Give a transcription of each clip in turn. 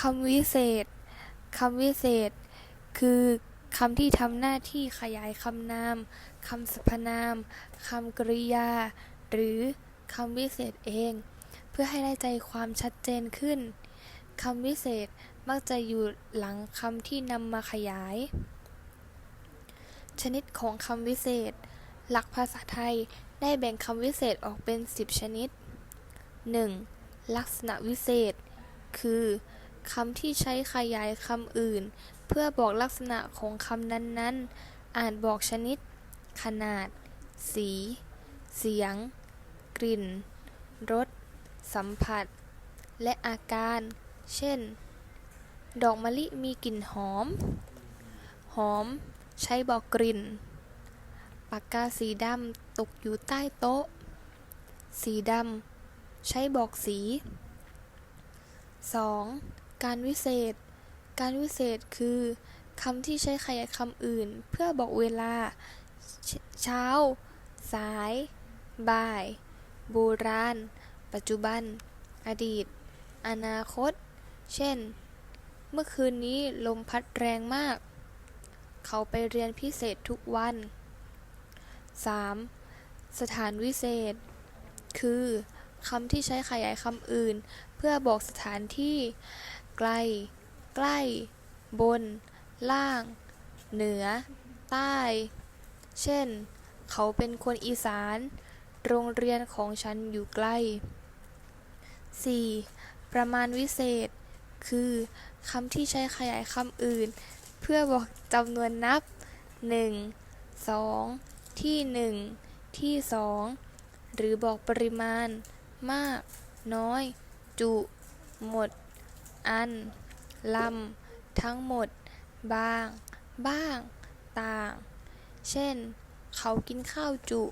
คำวิเศษคำวิเศษ คือคำที่ทำหน้าที่ขยายคำนามคำสรรพนามคำกริยา หรือคำวิเศษเอง เพื่อให้ได้ใจความชัดเจนขึ้นคำวิเศษมักจะอยู่หลังคำที่นำมาขยาย ชนิดของคำวิเศษ หลักภาษาไทยได้แบ่งคำวิเศษออกเป็น 10 ชนิด 1. ลักษณะวิเศษ คือ คำที่ใช้ขยายคำอื่น เพื่อบอกลักษณะของคำนั้นๆ อาจบอกชนิด ขนาด สี เสียง กลิ่น รส สัมผัส และอาการ เช่น ดอกมะลิมีกลิ่นหอม หอม ใช้บอกกลิ่น ปากกาสีดำตกอยู่ใต้โต๊ะ สีดำ ใช้บอกสี 2. การวิเศษ การวิเศษคือคำที่ใช้ขยายคำอื่น เพื่อบอกเวลาเชเช้า สาย บ่าย โบราณ ปัจจุบัน อดีต อนาคต เช่น เมื่อคืนนี้ลมพัดแรงมาก เขาไปเรียนพิเศษทุกวัน 3. สถานวิเศษ คือคำที่ใช้ขยายคำอื่น เพื่อบอกสถานที่ ไกล ใกล้ บน ล่าง เหนือ ใต้ เช่น เขาเป็นคนอีสาน โรงเรียนของฉันอยู่ใกล้ 4. ประมาณวิเศษ คือคำที่ใช้ขยายคำอื่น เพื่อบอกจำนวนนับ 1 2 ที่ 1 ที่ 2 หรือบอกปริมาณ มาก น้อย จุ หมด อัน ลำ ทั้งหมด บาง บ้าง ต่าง เช่น เขากินข้าวจุ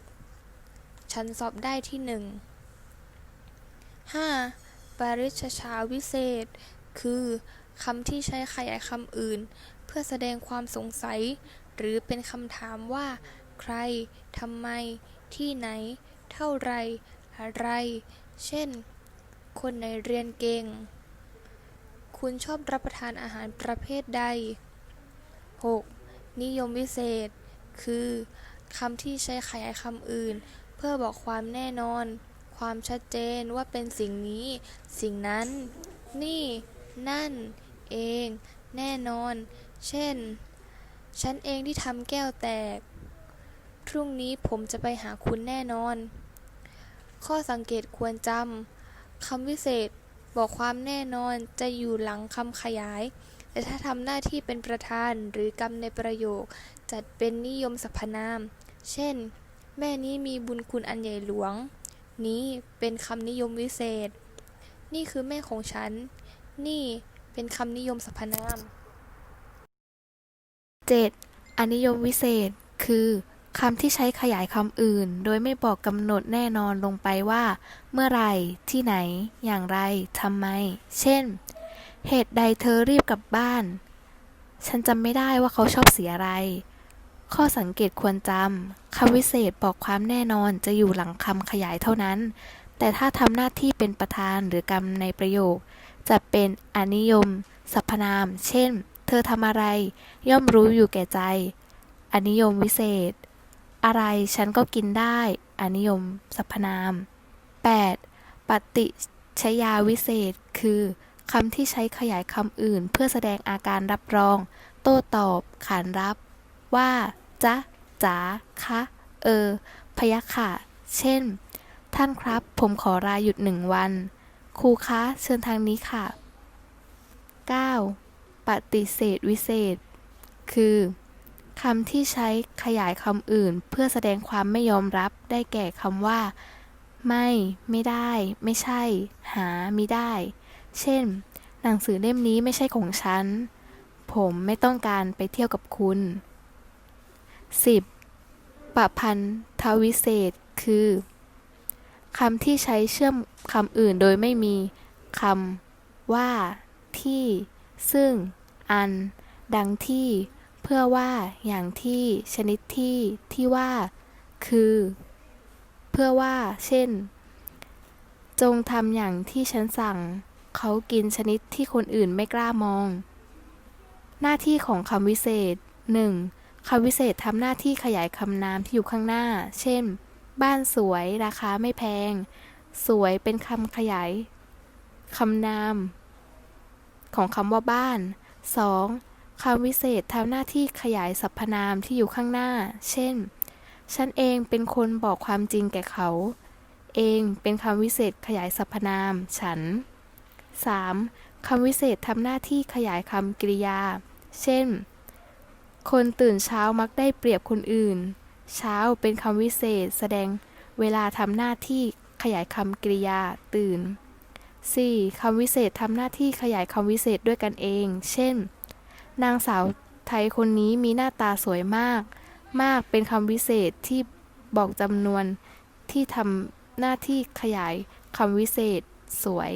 ฉันสอบได้ที่หนึ่ง 5. ปริชชาวิเศษ คือคำที่ใช้ขยายคำอื่น เพื่อแสดงความสงสัย หรือเป็นคำถามว่า ใครทำไม ที่ไหน เท่าไร อะไร เช่น คนไหนเรียนเก่ง คุณชอบรับประทานอาหารประเภทใด 6. นิยมวิเศษ คือคำที่ใช้ขยายคำอื่น เพื่อบอกความแน่นอน ความชัดเจนว่าเป็นสิ่งนี้ สิ่งนั้น นี่ นั่น เอง แน่นอน เช่น ฉันเองที่ทำแก้วแตก พรุ่งนี้ผมจะไปหาคุณแน่นอน ข้อสังเกตควรจำคำวิเศษ บอกความแน่นอนจะอยู่หลังคำขยาย แต่ถ้าทำหน้าที่เป็นประธานหรือกรรมในประโยค จัดเป็นนิยมสรรพนาม เช่น แม่นี้มีบุญคุณอันใหญ่หลวง นี้เป็นคำนิยมวิเศษ นี่คือแม่ของฉัน นี่เป็นคำนิยมสรรพนาม 7. อนิยมวิเศษ คือ คำที่ใช้ขยายคำอื่น โดยไม่บอกกำหนดแน่นอนลงไปว่า เมื่อไรที่ไหน อย่างไรทำไม เช่น เหตุใดเธอรีบกลับบ้าน ฉันจำไม่ได้ว่าเขาชอบสีอะไร ข้อสังเกตควรจำคำวิเศษบอกความแน่นอนจะอยู่หลังคำขยายเท่านั้น แต่ถ้าทำหน้าที่เป็นประธานหรือกรรมในประโยค จะเป็นอนิยมสรรพนาม เช่น เธอทำอะไร ย่อมรู้อยู่แก่ใจ อนิยมวิเศษ อะไรฉันก็กินได้อนิยมสรรพนาม 8. ปฏิชยาวิเศษ คือคำที่ใช้ขยายคำอื่น เพื่อแสดงอาการรับรอง โต้ตอบ ขานรับ ว่าจ๊ะจ๋าคะ เออ พยัคฆ์ค่ะ เช่น ท่านครับ ผมขอลาหยุดหนึ่งวัน ครูคะ เชิญทางนี้ค่ะ 9. ปฏิเสธวิเศษ คือ คำที่ใช้ขยายคำอื่น เพื่อแสดงความไม่ยอมรับได้แก่คำว่า ไม่ ไม่ได้ ไม่ใช่ หามิได้ เช่น หนังสือเล่มนี้ไม่ใช่ของฉัน ผมไม่ต้องการไปเที่ยวกับคุณ 10. ประพันธวิเศษ คือคำที่ใช้เชื่อมคำอื่นโดยไม่มีคำว่า ที่ ซึ่ง อัน ดังที่ เพื่อว่าอย่างที่ชนิดที่ที่ว่า คือ เพื่อว่า เช่น จงทำอย่างที่ฉันสั่ง เขากินชนิดที่คนอื่นไม่กล้ามอง หน้าที่ของคำวิเศษ 1. คำวิเศษทำหน้าที่ขยายคำนามที่อยู่ข้างหน้า เช่น บ้านสวยราคาไม่แพง สวยเป็นคำขยายคำนาม ของคำว่าบ้าน 2. คำวิเศษทำหน้าที่ขยายสรรพนามที่อยู่ข้างหน้า เช่น ฉันเองเป็นคนบอกความจริงแก่เขา เองเป็นคำวิเศษขยายสรรพนาม ฉัน 3. คำวิเศษทำหน้าที่ขยายคำกริยา เช่น คนตื่นเช้ามักได้เปรียบคนอื่น เช้าเป็นคำวิเศษ แสดงเวลาทำหน้าที่ขยายคำกริยา ตื่น 4. คำวิเศษทำหน้าที่ขยายคำวิเศษด้วยกันเอง เช่น นางสาวไทยคนนี้มีหน้าตาสวยมาก มากเป็นคำวิเศษที่บอกจำนวนที่ทำหน้าที่ขยายคำวิเศษสวย